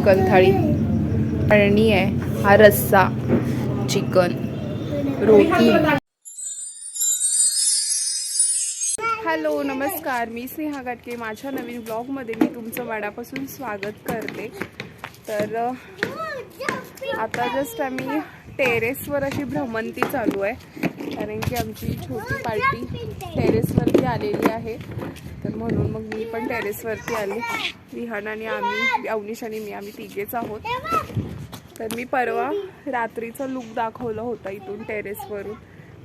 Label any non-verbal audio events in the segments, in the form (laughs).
Chicken थाळी अळणी आहे. हा रस्सा चिकन रोटी. हॅलो नमस्कार. मी स्नेहा गाटके. माझ्या नवीन ब्लॉगमध्ये मी तुमचं मनापासून स्वागत करते. तर आता जस्ट आम्ही टेरेसवर अशी भ्रमंती चालू आहे. कारण की आमची छोटी पार्टी टेरेसवरती आलेली आहे. तर म्हणून मग मी पण टेरेसवरती आले. विहान आणि आम्ही अवनीश आणि मी आम्ही तिघेच आहोत. तर मी परवा रात्रीचा लुक दाखवलं होता इथून टेरेसवरून.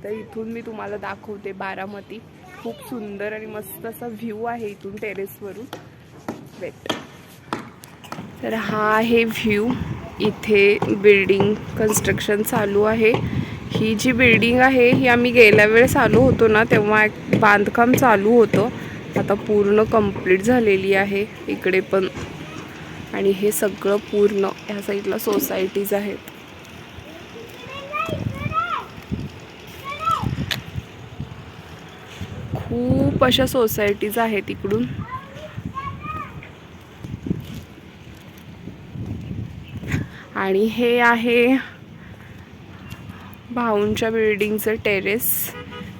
तर इथून मी तुम्हाला दाखवते बारामती. खूप सुंदर आणि मस्त असा व्ह्यू आहे इथून टेरेसवरून. वेट तर हा आहे व्ह्यू इथे बिल्डिंग कन्स्ट्रक्शन चालू आहे. ही जी बिल्डिंग आहे ही आम्ही गेल्या वेळेस आलो होतो ना तेव्हा एक बांधकाम चालू होतं. आता पूर्ण कंप्लीट झालेली आहे इकडे पण. आणि हे सगळं पूर्ण ह्या साईडला सोसायटीज आहेत. खूप अशा सोसायटीज आहेत इकडून. आणि हे आहे भाऊंच्या बिल्डिंगचं टेरेस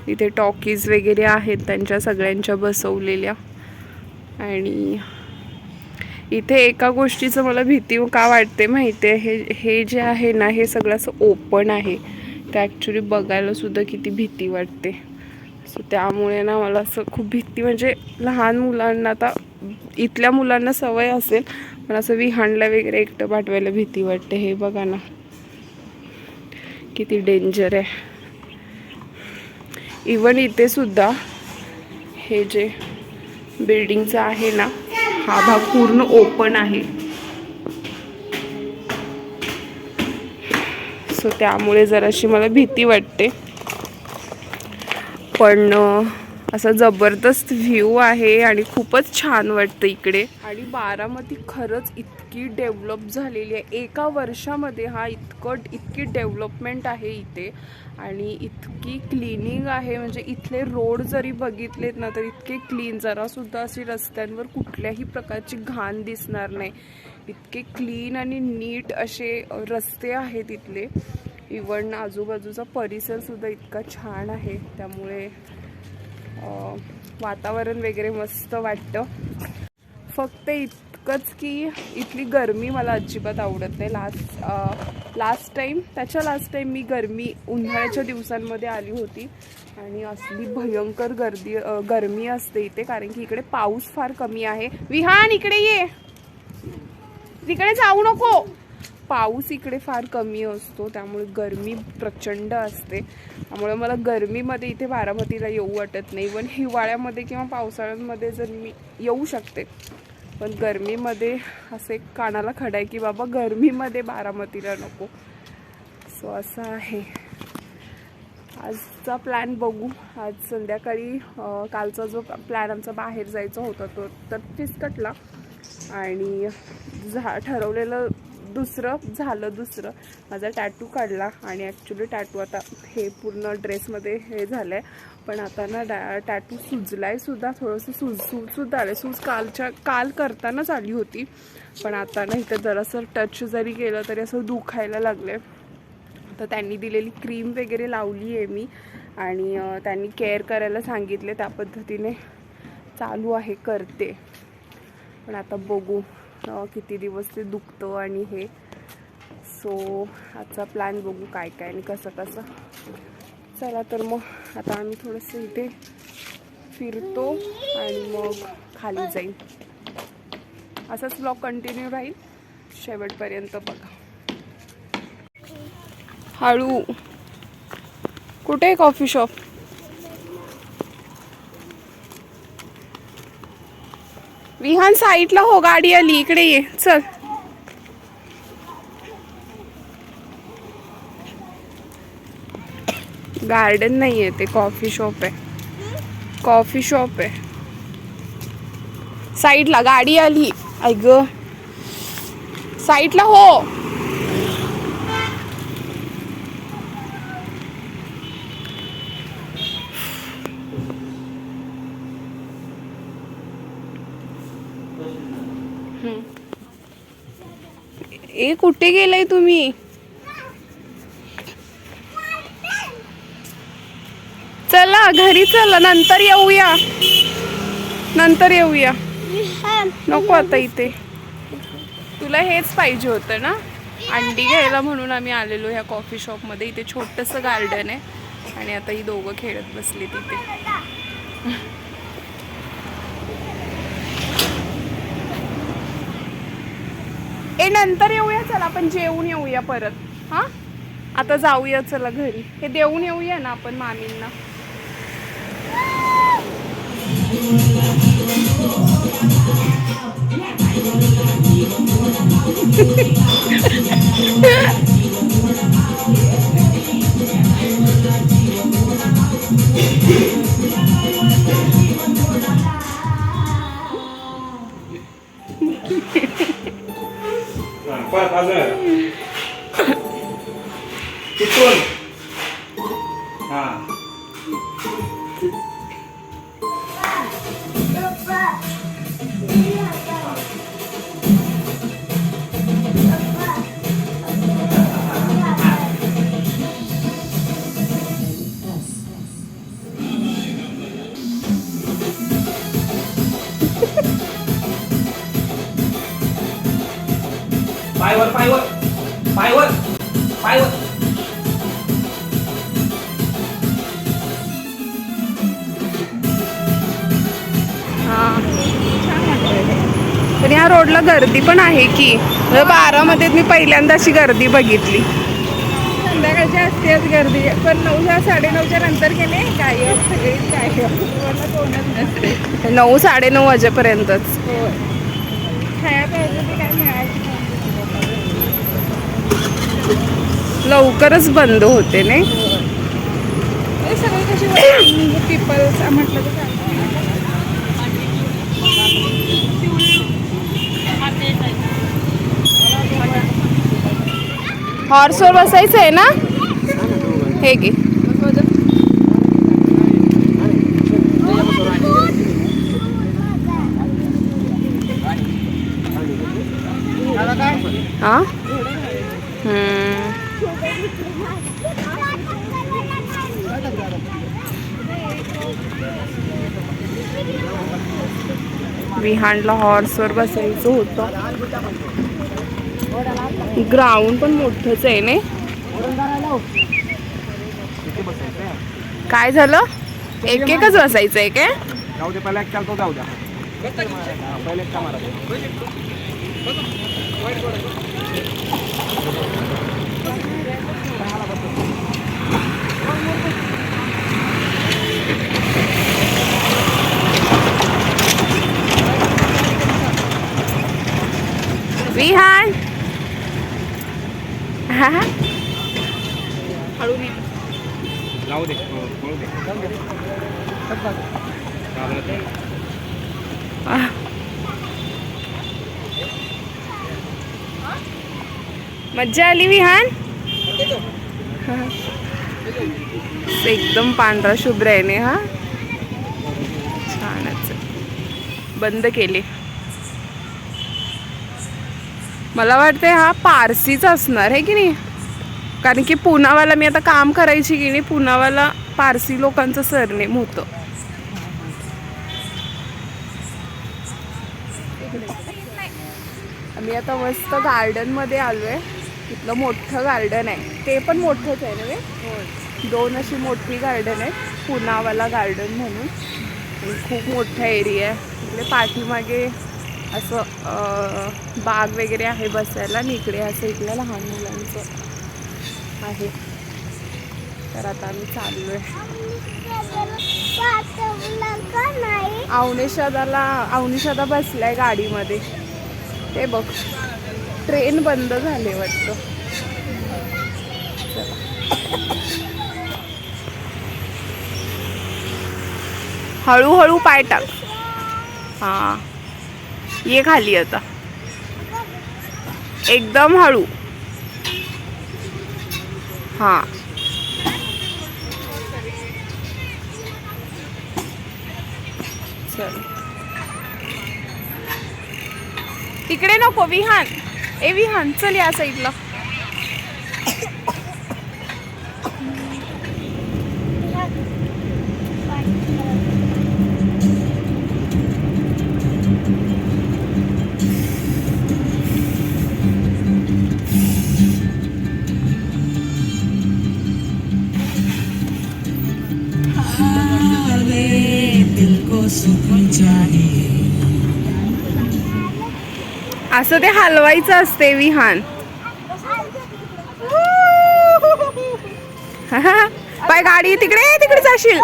इथे टॉकीज वगैरे आहेत त्यांच्या सगळ्यांच्या बसवलेल्या. आणि इथे एका गोष्टीचं मला भीती का वाटते माहिती आहे हे हे जे आहे ना हे सगळं असं ओपन आहे. ते ॲक्च्युली बघायलासुद्धा किती भीती वाटते. सो त्यामुळे ना मला असं खूप भीती. म्हणजे लहान मुलांना आता इथल्या मुलांना सवय असेल पण असं विहानला वगैरे एकटं पाठवायला भीती वाटते. हे बघा ना. किती डेंजर आहे. इवन इथे सुद्धा हे जे बिल्डिंगचं आहे ना हा भाग पूर्ण ओपन आहे. सो त्यामुळे जराशी मला भीती वाटते. पण असा जबरदस्त व्ह्यू आहे आणि खूपच छान वाटतं इकडे. आणि बारामती खरंच इतकी डेव्हलप झालेली आहे. एका वर्षामध्ये हा इतकं इतकी डेव्हलपमेंट आहे इथे. आणि इतकी क्लिनिंग आहे म्हणजे इथले रोड जरी बघितलेत ना तर इतके क्लीन जरासुद्धा अशी रस्त्यांवर कुठल्याही प्रकारची घाण दिसणार नाही. इतके क्लीन आणि नीट असे रस्ते आहेत इथले. इवन आजूबाजूचा परिसरसुद्धा इतका छान आहे. त्यामुळे वातावरण वगैरे मस्त वाटतं. फक्त इतकंच की इथली गरमी मला अजिबात आवडत नाही. लास्ट लास्ट टाईम त्याच्या लास्ट टाईम मी गरमी उन्हाळ्याच्या दिवसांमध्ये आली होती. आणि असली भयंकर गर्दी गरमी असते इथे कारण की इकडे पाऊस फार कमी आहे. विहान इकडे ये. तिकडे जाऊ नको. पाऊस इकडे फार कमी असतो त्यामुळे गरमी प्रचंड असते. त्यामुळे मला गरमीमध्ये इथे बारामतीला येऊ वाटत नाही. पण हिवाळ्यामध्ये किंवा पावसाळ्यामध्ये जर मी येऊ शकते. पण गरमीमध्ये असे कानाला खडा आहे की बाबा गरमीमध्ये बारामतीला नको. सो असं आहे. आजचा प्लॅन बघू. आज संध्याकाळी कालचा जो प्लॅन आमचा बाहेर जायचा होता तो तर फिसकटला आणि झा ठरवलेलं दुसरं झालं दुसरं. माझा टॅटू काढला आणि ॲक्च्युली टॅटू आता हे पूर्ण ड्रेसमध्ये हे झालं आहे पण आता ना डॅ टॅटू सुजलाय सुद्धा थोडंसं सूज सूजसुद्धा आलं सूज कालच्या काल करतानाच आली होती. पण आता ना इथं जरासं टच जरी केलं तरी असं दुखायला लागलं तर त्यांनी दिलेली क्रीम वगैरे लावली आहे मी. आणि त्यांनी केअर करायला सांगितले. त्या पद्धतीने चालू आहे करते. पण आता बघू. किती दिवस ते दुखतं आणि हे. सो आजचा प्लॅन बघू काय काय आणि कसं कसं. चला तर मग आता आम्ही थोडंसं इथे फिरतो आणि मग खाली जाईल असाच ब्लॉग कंटिन्यू राहील. शेवटपर्यंत बघा. हळू. कुठे आहे कॉफी शॉप विहान साईडला हो गाडी आली. इकडे ये. चल. गार्डन नाही आहे ते कॉफी शॉप आहे. कॉफी शॉप आहे. साईडला गाडी आली. ऐक साईडला हो. ए कुठे गेलाय तुम्ही? चला घरी चला नंतर येऊया. नंतर येऊया. नको आता इथे. तुला हेच पाहिजे होतं ना? अंडी घ्यायला म्हणून आम्ही आलेलो ह्या कॉफी शॉपमध्ये. इथे छोटंसं गार्डन आहे. आणि आता ही दोघं खेळत बसली तिथे ए नंतर येऊया चला आपण जेवून येऊया परत. हां? आता जाऊया चला घरी. हे देऊन येऊया ना आपण मामींना. (laughs) 5,000. Tutun. पायवर पायवर पायवर पायवर हा. पण या रोडला गर्दी पण आहे की. म्हणजे बारामध्ये मी पहिल्यांदा अशी गर्दी बघितली. संध्याकाळची असतेच गर्दी पण नऊच्या साडेनऊच्या नंतर गेले गायब सगळीच कोणाला कोणच नसते. नऊ साडेनऊ वाजेपर्यंतच. होय. खाया ते काय मिळायचं लवकरच बंद होते नाही कशी म्हणजे पीपल्स म्हटलं. हॉर्सवर बसायचं आहे ना? हे घे. हा? हम्म. विहानला हॉर्सवर बसायचं होतं. ग्राउंड पण मोठंच आहे नाही काय झालं? एक एकच बसायचं आहे काय? जाऊ दे पहिला एक चालतो जाऊ द्या. पहिले एक मारा विहान हा हा. दे हो. मज्जा आली विहान एकदम पांढरा शुभ्र आहे ने हा छानच आहे. बंद केले मला वाटते हा पारसीच असणार आहे की नाही? कारण की पुनावाला मी आता काम करायची की नाही पुनावाला पारसी लोकांचं सरनेम होतं. आम्ही आता मस्त गार्डनमध्ये आलो आहे इथलं मोठं गार्डन आहे. ते पण मोठंच आहे नव्हे दोन अशी मोठी गार्डन आहे पुनावाला गार्डन म्हणून. खूप मोठा एरिया आहे. इकडे पाठीमागे असं बाग वगैरे आहे बसायला आणि इकडे असं इकडे लहान मुलांचं आहे. तर आता आम्ही चाललोय. अवनिषदाला अवनिषदा बसलाय गाडीमध्ये. ते बघ ट्रेन बंद झाले वाटतं. हळूहळू पाय टाक. हां. ये खाली आता. एकदम हळू. हा. चल. तिकडे नको विहान. ए विहान चल या साईडला असं ते हलवायचं असते विहान. (laughs) पाय गाडी तिकडे तिकडे जाशील.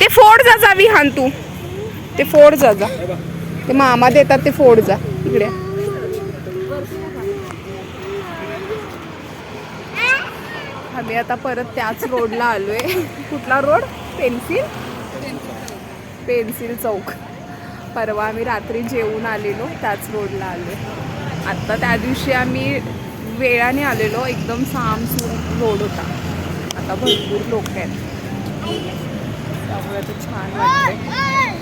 ते फोड जा जा विहान तू. ते फोड जा जा. ते मामा देतात ते फोड जा. इकडे. आम्ही आता परत त्याच रोडला आलोय. कुठला रोड? पेन्सिल? पेन्सिल चौक. परवा आम्ही रात्री जेवून आलेलो त्याच रोडला आलो आत्ता त्या दिवशी आम्ही वेळाने आलेलो एकदम सामसूम रोड होता. आता भरपूर लोक आहेत. त्यामुळे आता छान वाटतंय.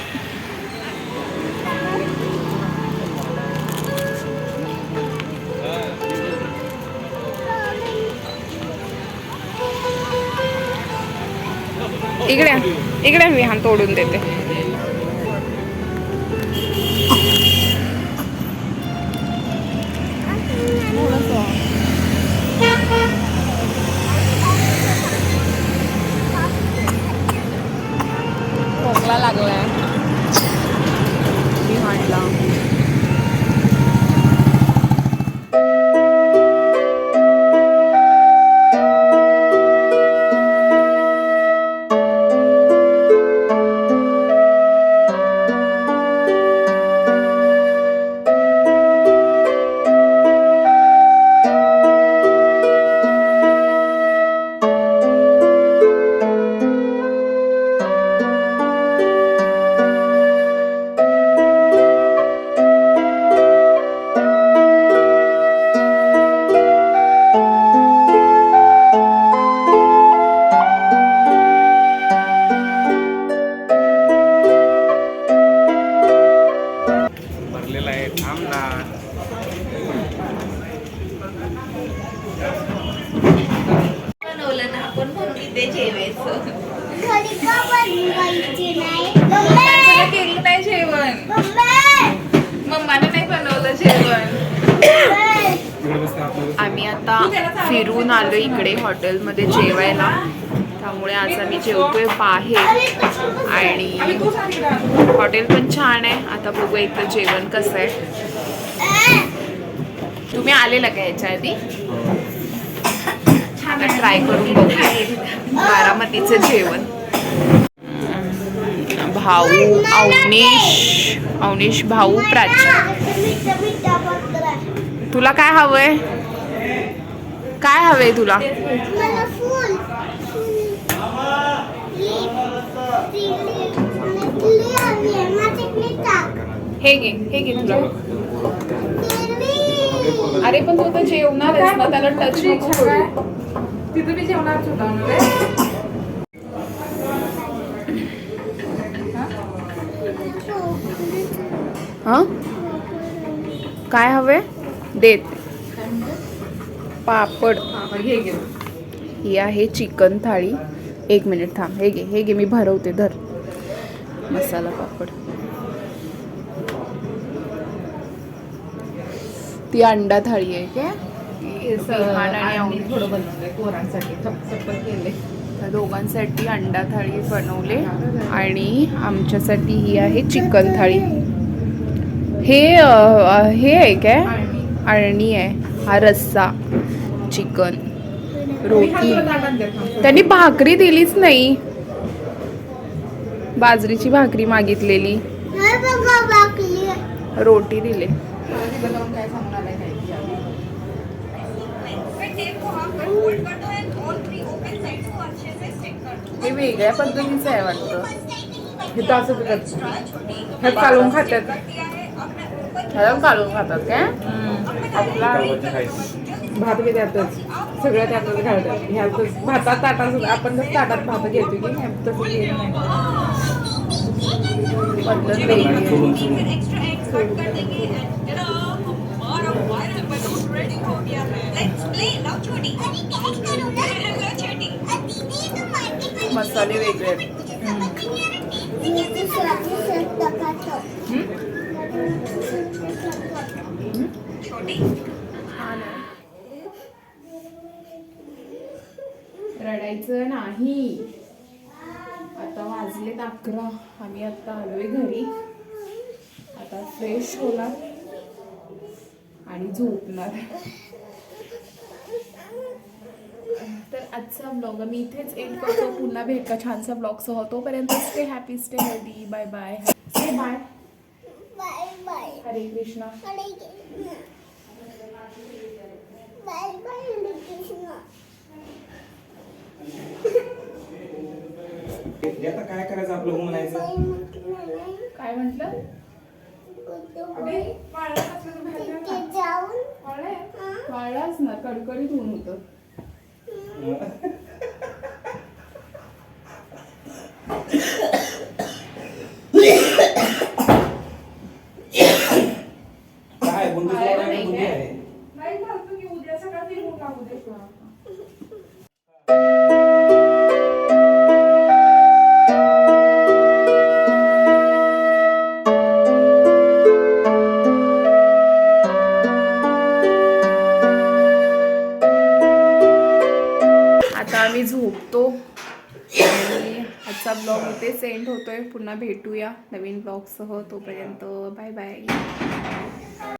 इकड्या इकडे मी हान तोडून देते. हॉटेलमध्ये जेवायला. त्यामुळे आज आम्ही जेवतोय बाहेर. आणि हॉटेल पण छान आहे. आता बघू एकदा जेवण कसं आहे. तुम्ही आलेला का याच्या आधी? छान ट्राय करून बघू बारामतीचं जेवण. भाऊ अवनीश. अवनीश भाऊ प्राची. तुला काय हवंय? काय हवंय तुला? मला फुल. हे घे हे घे तुला. अरे पण तू तर जेवणार आहेस ना त्याला टच. तिथं मी जेवणारच होता हा? काय हवे? देत. पापड. हे घे ही आहे चिकन थाळी. एक मिनिट थांब हे घे हे घे मी भरवते धर. मसाला पापड. ती अंडा थाळी आहे काय आणि आणि. थोडं पोरांसाठी. केले दोघांसाठी अंडा थाळी बनवले आणि आमच्यासाठी ही आहे चिकन थाळी. हे हे आहे काय? अळणी आहे हा रस्सा. चिकन रोटी. त्यांनी भाकरी दिलीच नाही. बाजरीची भाकरी मागितलेली. रोटी दिले. हे वेगळ्या पद्धतीचं आहे वाटतं. हे तर असं करत हे कालवून खात्यात ह्याला काढून खातात काय? आपला भात बी त्यातच सगळं त्यातच घालतात. ह्यातच भातात ताटात आपण जर ताटात भात घेतो की नाही तसं घेत नाही. मसाले वेगळे. आहेत रडायचं नाही. आता वाजलेत अकरा. आम्ही आता आलोय घरी. आता फ्रेश होणार. आणि झोपणार. तर आजचा ब्लॉग मी इथेच एंड करतो. पुन्हा भेट का छानसा ब्लॉगसह तोपर्यंत stay happy stay healthy bye bye stay bye bye bye Hare Krishna bye bye हरे कृष्ण आता काय करायचं आपलं हो म्हणायचं? काय म्हटलं? वाळलाच ना कडकडीत ऊन होतं. काय बुंदी खायला आहे नाही बुंदी काय? आहे. नाही घालतो की उद्या सकाळी ऊन लागू दे. ब्लॉग सह तोपर्यंत बाय बाय